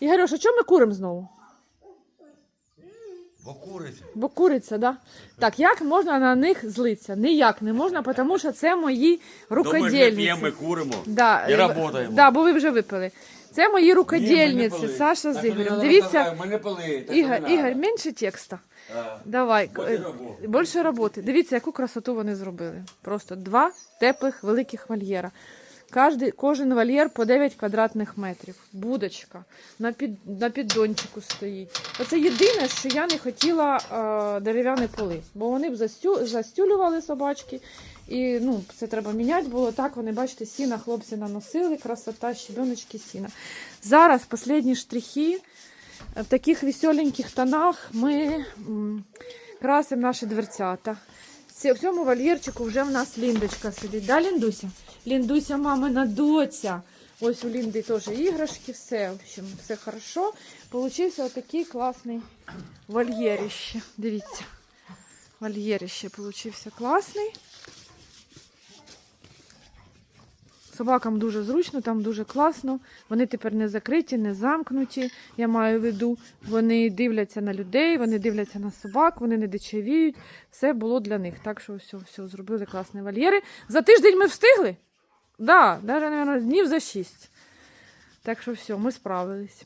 Ігорюша, чому ми куримо знову? Бо курить. Бо куриця, да? Так, як можна на них злитися? Ніяк не можна, тому що це мої То ми рукодільниці. п'ємо, ми куримо. Да, І е, работаємо. Да, бо ви вже випили. Це мої рукодільниці. Саша з Ігорем. Дивіться, надо, Ми не пили. Ігор, Ігор, менше текста. А, Давай. Більше е, роботи. Більше роботи. Дивіться, яку красоту вони зробили. Просто два теплих великих вольєра. Кожен вольєр по 9 квадратних метрів. Будочка на, під, на піддончику стоїть. Оце єдине, що я не хотіла е, дерев'яні поли, бо вони б застю, застюлювали собачки. І ну, це треба міняти було. Так вони, бачите, сіна хлопці наносили, красота, щебеночки сіна. Зараз останні штрихи. В таких веселеньких тонах ми м, красимо наші дверцята. В цьому вольєрчику вже в нас Ліндочка сидить. Да, Ліндуся? Ліндуся, мамина доця. Ось у Лінди теж іграшки, все, в общем, все хорошо. Получився отакий класний вольєрище. Дивіться. Вольєрище получився класний. Собакам дуже зручно, там дуже класно. Вони тепер не закриті, не замкнуті. Я маю в виду, вони дивляться на людей, вони дивляться на собак, вони не дичавіють. Все було для них. Так що все, все, зробили класні вольєри. За тиждень ми встигли? Да, навіть, мабуть, днів за шість. Так що все, ми справились.